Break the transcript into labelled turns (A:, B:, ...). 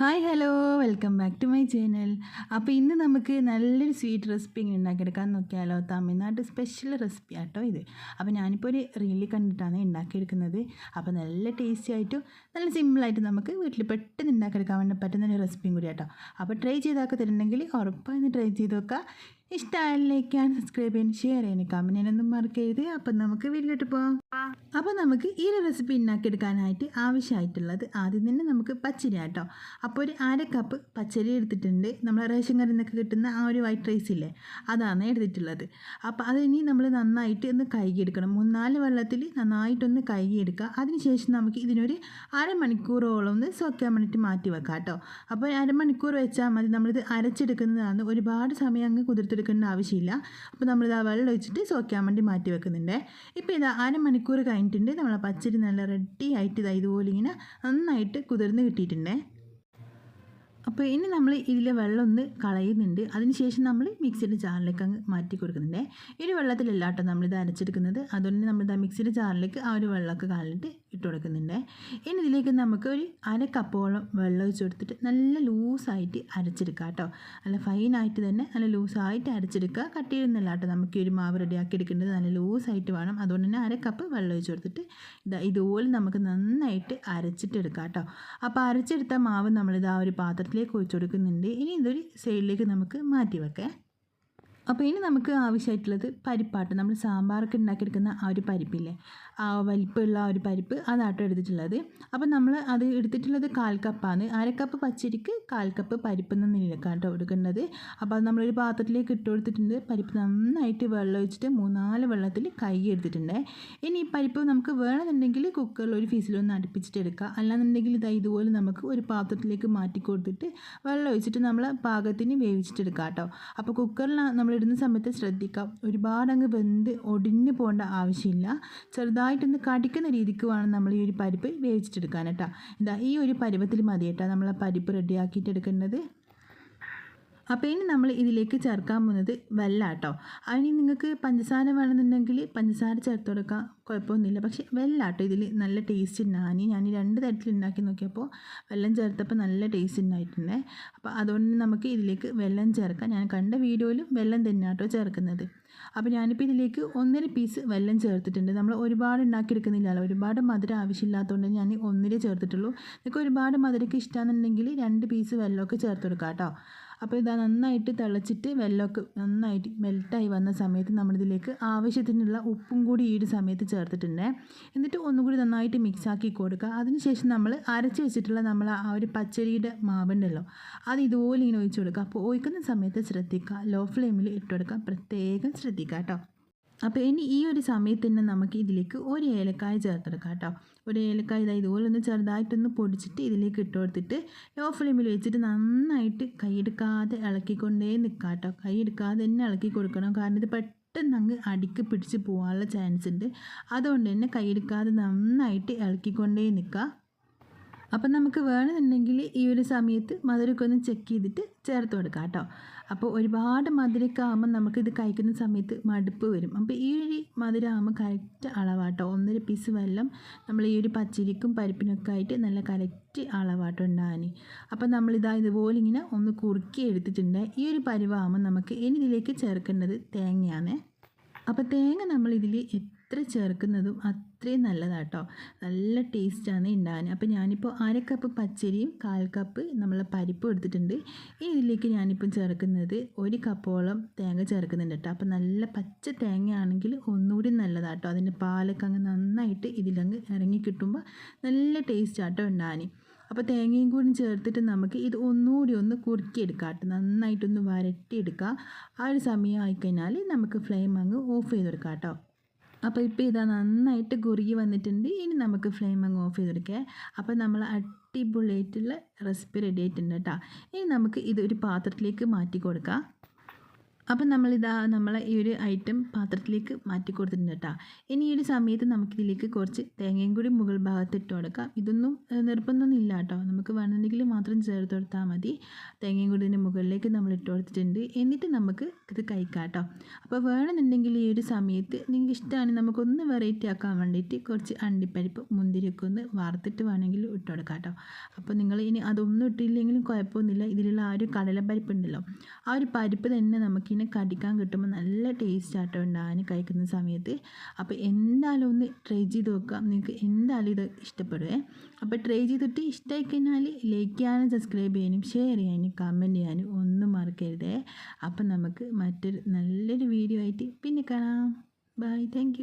A: Hi hello welcome back to my channel അപ്പോൾ ഇന്ന് നമുക്ക് നല്ലൊരു സ്വീറ്റ് റെസിപ്പി ഇങ്ങനെ ഉണ്ടാക്കിയെടുക്കാൻ നോക്കിയാലോ? തമിഴ്നാട് സ്പെഷ്യൽ റെസിപ്പി ആട്ടോ ഇത്. അപ്പോൾ ഞാനിപ്പോൾ ഒരു റീലി കണ്ടിട്ടാണ് ഉണ്ടാക്കിയെടുക്കുന്നത്. അപ്പോൾ നല്ല ടേസ്റ്റി ആയിട്ടും നല്ല സിമ്പിളായിട്ട് നമുക്ക് വീട്ടിൽ പെട്ടെന്ന് ഉണ്ടാക്കിയെടുക്കാൻ വേണ്ടി പറ്റുന്ന ഒരു റെസിപ്പിയും കൂടി ആട്ടോ. അപ്പോൾ ട്രൈ ചെയ്താക്കി തരുന്നുണ്ടെങ്കിൽ ഉറപ്പായി ട്രൈ ചെയ്ത് നോക്കുക. ഇഷ്ടമായില്ലേക്കാൻ സബ്സ്ക്രൈബ് ചെയ്യാൻ ഷെയർ ചെയ്യാൻ കമന്റ് ചെയ്യാനൊന്നും മറക്കരുത്. അപ്പം നമുക്ക് വീട്ടിലോട്ട് പോകാം അപ്പോൾ നമുക്ക് ഈ ഒരു റെസിപ്പി ഉണ്ടാക്കിയെടുക്കാനായിട്ട് ആവശ്യമായിട്ടുള്ളത് ആദ്യം തന്നെ നമുക്ക് പച്ചരി ആട്ടോ. അപ്പോൾ ഒരു അര കപ്പ് പച്ചരി എടുത്തിട്ടുണ്ട്. നമ്മൾ റേഷൻ കറി നിന്നൊക്കെ കിട്ടുന്ന ആ ഒരു വൈറ്റ് റൈസ് ഇല്ലേ അതാണ് എടുത്തിട്ടുള്ളത്. അപ്പോൾ അതിനി നമ്മൾ നന്നായിട്ട് ഒന്ന് കഴുകിയെടുക്കണം. മൂന്നാൽ വെള്ളത്തിൽ നന്നായിട്ടൊന്ന് കഴുകിയെടുക്കുക. അതിനുശേഷം നമുക്ക് ഇതിനൊരു അരമണിക്കൂറോളം ഒന്ന് സോക്കാൻ വേണ്ടിയിട്ട് മാറ്റി വെക്കാം കേട്ടോ. അപ്പോൾ അരമണിക്കൂർ വെച്ചാൽ മതി. നമ്മളിത് അരച്ചെടുക്കുന്നതാണ്. ഒരുപാട് സമയം അങ്ങ് കുതിർത്തെടുക്കേണ്ട ആവശ്യമില്ല. അപ്പോൾ നമ്മളിത് ആ വെള്ളം ഒഴിച്ചിട്ട് സോക്കാൻ വേണ്ടി മാറ്റി വെക്കുന്നുണ്ട്. ഇപ്പോൾ ഇത് അരമണിക്കൂർ കഴിഞ്ഞിട്ടുണ്ട്. നമ്മളെ പച്ചരി നല്ല റെഡി ആയിട്ട് ഇതാ ഇതുപോലെ ഇങ്ങനെ നന്നായിട്ട് കുതിർന്ന് കിട്ടിയിട്ടുണ്ടേ. അപ്പോൾ ഇനി നമ്മൾ ഇതിലെ വെള്ളം ഒന്ന് കളയുന്നുണ്ട്. അതിനുശേഷം നമ്മൾ മിക്സിയുടെ ജാറിലേക്ക് അങ്ങ് മാറ്റി കൊടുക്കുന്നുണ്ട്. ഇനി വെള്ളത്തിലല്ല കേട്ടോ നമ്മളിത് അരച്ചെടുക്കുന്നത്. അതുകൊണ്ട് നമ്മളിത് മിക്സിയുടെ ജാറിലേക്ക് ആ ഒരു വെള്ളമൊക്കെ കളഞ്ഞിട്ട് ഇട്ട് കൊടുക്കുന്നുണ്ട്. ഇനി ഇതിലേക്ക് നമുക്ക് ഒരു അര കപ്പോളം വെള്ളം ഒഴിച്ച് കൊടുത്തിട്ട് നല്ല ലൂസായിട്ട് അരച്ചെടുക്കുക കേട്ടോ. നല്ല ഫൈനായിട്ട് തന്നെ നല്ല ലൂസായിട്ട് അരച്ചെടുക്കുക. കട്ട് ചെയ്യുന്നില്ല കേട്ടോ. നമുക്ക് ഒരു മാവ് റെഡിയാക്കി എടുക്കേണ്ടത്. നല്ല ലൂസായിട്ട് വേണം. അതുകൊണ്ട് തന്നെ അര കപ്പ് വെള്ളം ഒഴിച്ച് കൊടുത്തിട്ട് ഇതാ ഇതുപോലെ നമുക്ക് നന്നായിട്ട് അരച്ചിട്ടെടുക്കാം കേട്ടോ. അപ്പോൾ അരച്ചെടുത്ത മാവ് നമ്മളിത് ആ ഒരു പാത്രത്തിലേക്ക് ഒഴിച്ചു കൊടുക്കുന്നുണ്ട് ഇനി ഇതൊരു സൈഡിലേക്ക് നമുക്ക് മാറ്റി വെക്കാം. അപ്പോൾ ഇനി നമുക്ക് ആവശ്യമായിട്ടുള്ളത് പരിപ്പാട്ട്. നമ്മൾ സാമ്പാറൊക്കെ ഉണ്ടാക്കിയെടുക്കുന്ന ആ ഒരു പരിപ്പില്ലേ? ആ വലിപ്പമുള്ള ആ ഒരു പരിപ്പ് അതാട്ടോ എടുത്തിട്ടുള്ളത്. അപ്പോൾ നമ്മൾ അത് എടുത്തിട്ടുള്ളത് കാൽ കപ്പാണ് അര കപ്പ് പച്ചരിക്ക് കാൽ കപ്പ് പരിപ്പ് എന്ന നിലക്കാണ് കേട്ടോ എടുക്കേണ്ടത്. അപ്പോൾ അത് നമ്മളൊരു പാത്രത്തിലേക്ക് ഇട്ട് കൊടുത്തിട്ടുണ്ട്. പരിപ്പ് നന്നായിട്ട് വെള്ളം ഒഴിച്ചിട്ട് മൂന്നാൽ വെള്ളത്തിൽ കൈ എടുത്തിട്ടുണ്ട്. ഇനി ഈ പരിപ്പ് നമുക്ക് വേണമെന്നുണ്ടെങ്കിൽ കുക്കറിൽ ഒരു ഫീസിലൊന്ന് അടുപ്പിച്ചിട്ട് എടുക്കുക അല്ലാന്നുണ്ടെങ്കിൽ ഇതാ ഇതുപോലെ നമുക്ക് ഒരു പാത്രത്തിലേക്ക് മാറ്റി കൊടുത്തിട്ട് വെള്ളം ഒഴിച്ചിട്ട് നമ്മൾ പാകത്തിന് വേവിച്ചിട്ട് എടുക്കാം കേട്ടോ. അപ്പോൾ കുക്കറിൽ നമ്മൾ ഇടുന്ന സമയത്ത് ശ്രദ്ധിക്കാം. ഒരുപാട് അങ്ങ് വെന്ത് ഒടിഞ്ഞു പോകേണ്ട ആവശ്യമില്ല. ചെറുതായിട്ടൊന്ന് കടിക്കുന്ന രീതിക്ക് വേണം നമ്മൾ ഈ ഒരു പരിപ്പ് വേവിച്ചിട്ടെടുക്കാൻ കേട്ടോ. എന്താ ഈ ഒരു പരുവത്തിൽ മതി കേട്ടോ. നമ്മൾ ആ പരിപ്പ് റെഡിയാക്കിയിട്ട് എടുക്കേണ്ടത് അപ്പോൾ ഇനി നമ്മൾ ഇതിലേക്ക് ചേർക്കാൻ പോകുന്നത് വെല്ല കേട്ടോ അതിന് നിങ്ങൾക്ക് പഞ്ചസാര വേണമെന്നുണ്ടെങ്കിൽ പഞ്ചസാര ചേർത്ത് കൊടുക്കാം. കുഴപ്പമൊന്നുമില്ല. പക്ഷേ വെല്ല കേട്ടോ ഇതിൽ നല്ല ടേസ്റ്റ് ഉണ്ടായി ഞാൻ രണ്ട് തരത്തിൽ ഉണ്ടാക്കി നോക്കിയപ്പോൾ വെള്ളം ചേർത്തപ്പോൾ നല്ല ടേസ്റ്റ് ഉണ്ടായിട്ടുണ്ട്. അപ്പോൾ അതുകൊണ്ട് നമുക്ക് ഇതിലേക്ക് വെള്ളം ചേർക്കാം. ഞാൻ കണ്ട വീഡിയോയിലും വെള്ളം തന്നെ കേട്ടോ ചേർക്കുന്നത്. അപ്പോൾ ഞാനിപ്പോൾ ഇതിലേക്ക് ഒന്നര പീസ് വെള്ളം ചേർത്തിട്ടുണ്ട്. നമ്മൾ ഒരുപാട് ഉണ്ടാക്കിയെടുക്കുന്നില്ലല്ലോ. ഒരുപാട് മധുരം ആവശ്യമില്ലാത്തതുകൊണ്ട് ഞാൻ ഒന്നിരേ ചേർത്തിട്ടുള്ളൂ. നിങ്ങൾക്ക് ഒരുപാട് മധുരമൊക്കെ ഇഷ്ടമാണെന്നുണ്ടെങ്കിൽ രണ്ട് പീസ് വെള്ളമൊക്കെ ചേർത്ത് കൊടുക്കാം കേട്ടോ അപ്പോൾ ഇതാ നന്നായിട്ട് തിളച്ചിട്ട് വെള്ളമൊക്കെ നന്നായിട്ട് മെൽറ്റായി വന്ന സമയത്ത് നമ്മളിതിലേക്ക് ആവശ്യത്തിനുള്ള ഉപ്പും കൂടി ഈ ഒരു സമയത്ത് ചേർത്തിട്ടുണ്ട്. എന്നിട്ട് ഒന്നുകൂടി നന്നായിട്ട് മിക്സ് ആക്കി കൊടുക്കുക. അതിനുശേഷം നമ്മൾ അരച്ച് വെച്ചിട്ടുള്ള നമ്മൾ ആ ഒരു പച്ചരിയുടെ മാവുണ്ടല്ലോ അത് ഇതുപോലെ ഇങ്ങനെ ഒഴിച്ചു കൊടുക്കുക. അപ്പോൾ ഒഴിക്കുന്ന സമയത്ത് ശ്രദ്ധിക്കുക. ലോ ഫ്ലെയിമിൽ ഇട്ട് കൊടുക്കുക. പ്രത്യേകം ശ്രദ്ധിക്കുക കേട്ടോ. അപ്പോൾ ഇനി ഈ ഒരു സമയത്ത് തന്നെ നമുക്ക് ഇതിലേക്ക് ഒരു ഏലക്കായ ചേർത്തെടുക്കാം കേട്ടോ. ഒരു ഏലക്കായ ഇതാ ഇതുപോലെ ഒന്ന് ചെറുതായിട്ടൊന്ന് പൊടിച്ചിട്ട് ഇതിലേക്ക് ഇട്ട് കൊടുത്തിട്ട് ലോ ഫ്ലെയിമിൽ വെച്ചിട്ട് നന്നായിട്ട് കൈയെടുക്കാതെ ഇളക്കിക്കൊണ്ടേ നിൽക്കാം കേട്ടോ. കൈ എടുക്കാതെ തന്നെ ഇളക്കി കൊടുക്കണം. കാരണം ഇത് പെട്ടെന്ന് അങ്ങ് അടിക്ക് പിടിച്ച് പോകാനുള്ള ചാൻസ് ഉണ്ട്. അതുകൊണ്ട് തന്നെ കൈയെടുക്കാതെ നന്നായിട്ട് ഇളക്കിക്കൊണ്ടേ നിൽക്കുക അപ്പം നമുക്ക് വേണമെന്നുണ്ടെങ്കിൽ ഈ ഒരു സമയത്ത് മധുരമൊക്കെ ഒന്ന് ചെക്ക് ചെയ്തിട്ട് ചേർത്ത് കൊടുക്കാം കേട്ടോ. അപ്പോൾ ഒരുപാട് മധുരമൊക്കെ ആകുമ്പോൾ നമുക്കിത് കഴിക്കുന്ന സമയത്ത് മടുപ്പ് വരും. അപ്പോൾ ഈ ഒരു മധുരം ആകുമ്പോൾ കറക്റ്റ് അളവാട്ടോ ഒന്നര പീസ് വെള്ളം നമ്മൾ ഈ ഒരു പച്ചരിക്കും പരിപ്പിനൊക്കെ ആയിട്ട് നല്ല കറക്റ്റ് അളവാട്ടോ ഉണ്ടാകാൻ അപ്പോൾ നമ്മളിതാ ഇതുപോലെ ഇങ്ങനെ ഒന്ന് കുറുക്കി എടുത്തിട്ടുണ്ട്. ഈ ഒരു പരിവാകുമ്പോൾ നമുക്ക് ഇനി ഇതിലേക്ക് ചേർക്കേണ്ടത് തേങ്ങയാണ്. അപ്പോൾ തേങ്ങ നമ്മളിതിൽ എത്ര ചേർക്കുന്നതും അത്രയും നല്ലതാട്ടോ. നല്ല ടേസ്റ്റാണ് ഉണ്ടാകാൻ അപ്പോൾ ഞാനിപ്പോൾ അര കപ്പ് പച്ചരിയും കാൽ കപ്പ് നമ്മൾ പരിപ്പും എടുത്തിട്ടുണ്ട്. ഇതിലേക്ക് ഞാനിപ്പം ചേർക്കുന്നത് ഒരു കപ്പോളം തേങ്ങ ചേർക്കുന്നുണ്ട് കേട്ടോ അപ്പോൾ നല്ല പച്ച തേങ്ങയാണെങ്കിൽ ഒന്നുകൂടി നല്ലതാട്ടോ. അതിന്റെ പാലൊക്കെ അങ്ങ് നന്നായിട്ട് ഇതിലങ്ങ് ഇറങ്ങി കിട്ടുമ്പോൾ നല്ല ടേസ്റ്റ് ആട്ടോ ഉണ്ടാകാൻ അപ്പോൾ തേങ്ങയും കൂടി ചേർത്തിട്ട് നമുക്ക് ഇത് ഒന്നുകൂടി ഒന്ന് കുറുക്കിയെടുക്കാം കേട്ടോ. നന്നായിട്ടൊന്ന് വരട്ടിയെടുക്കുക ആ ഒരു സമയം ആയിക്കഴിഞ്ഞാൽ നമുക്ക് ഫ്ലെയിം അങ്ങ് ഓഫ് ചെയ്തെടുക്കാം കേട്ടോ. അപ്പോൾ ഇപ്പോൾ ഇതാ നന്നായിട്ട് കുറുകി വന്നിട്ടുണ്ട്. ഇനി നമുക്ക് ഫ്ലെയിം അങ്ങ് ഓഫ് ചെയ്തെടുക്കുക അപ്പോൾ നമ്മൾ അടിപൊളിയായിട്ടുള്ള റെസിപ്പി റെഡി ആയിട്ടുണ്ട് കേട്ടോ. ഇനി നമുക്ക് ഇത് ഒരു പാത്രത്തിലേക്ക് മാറ്റി കൊടുക്കാം. അപ്പം നമ്മളിതാ നമ്മൾ ഈ ഒരു ഐറ്റം പാത്രത്തിലേക്ക് മാറ്റി കൊടുത്തിട്ടുണ്ട് കേട്ടോ. ഇനി ഈ ഒരു സമയത്ത് നമുക്കിതിലേക്ക് കുറച്ച് തേങ്ങയും കൂടി മുകൾ ഭാഗത്ത് ഇട്ട് കൊടുക്കാം. ഇതൊന്നും നിർബന്ധമൊന്നും ഇല്ല കേട്ടോ. നമുക്ക് വേണമെങ്കിൽ മാത്രം ചേർത്ത് കൊടുത്താൽ മതി. തേങ്ങയും കൂടി ഇതിന്റെ മുകളിലേക്ക് നമ്മൾ ഇട്ട് കൊടുത്തിട്ടുണ്ട്. എന്നിട്ട് നമുക്ക് ഇത് കഴിക്കാം കേട്ടോ. അപ്പോൾ വേണമെന്നുണ്ടെങ്കിൽ ഈ ഒരു സമയത്ത് നിങ്ങൾക്ക് ഇഷ്ടമാണ് നമുക്കൊന്ന് വെറൈറ്റി ആക്കാൻ വേണ്ടിയിട്ട് കുറച്ച് അണ്ടിപ്പരിപ്പ് മുന്തിരിയൊക്കെ ഒന്ന് വറുത്തിട്ട് വേണമെങ്കിൽ ഇട്ട് കൊടുക്കാം കേട്ടോ. അപ്പോൾ നിങ്ങൾ ഇനി അതൊന്നും ഇട്ടില്ലെങ്കിലും കുഴപ്പമൊന്നുമില്ല. ഇതിലുള്ള ആ ഒരു കടലപ്പരിപ്പ് ഉണ്ടല്ലോ. ആ ഒരു പരിപ്പ് തന്നെ നമുക്കിങ്ങനെ കടിക്കാൻ കിട്ടുമ്പോൾ നല്ല ടേസ്റ്റ് ആട്ടോ ഉണ്ടാകാൻ കഴിക്കുന്ന സമയത്ത്. അപ്പോൾ എന്തായാലും ഒന്ന് ട്രൈ ചെയ്ത് നോക്കാം നിങ്ങൾക്ക് എന്തായാലും ഇത് ഇഷ്ടപ്പെടുവേ. അപ്പോൾ ട്രൈ ചെയ്തിട്ട് ഇഷ്ടമായി കഴിഞ്ഞാൽ ലൈക്ക് ചെയ്യാനും സബ്സ്ക്രൈബ് ചെയ്യാനും ഷെയർ ചെയ്യാനും കമന്റ് ചെയ്യാനും ഒന്നും മറക്കരുതേ. അപ്പം നമുക്ക് മറ്റൊരു നല്ലൊരു വീഡിയോ ആയിട്ട് പിന്നെ കാണാം. Bye thank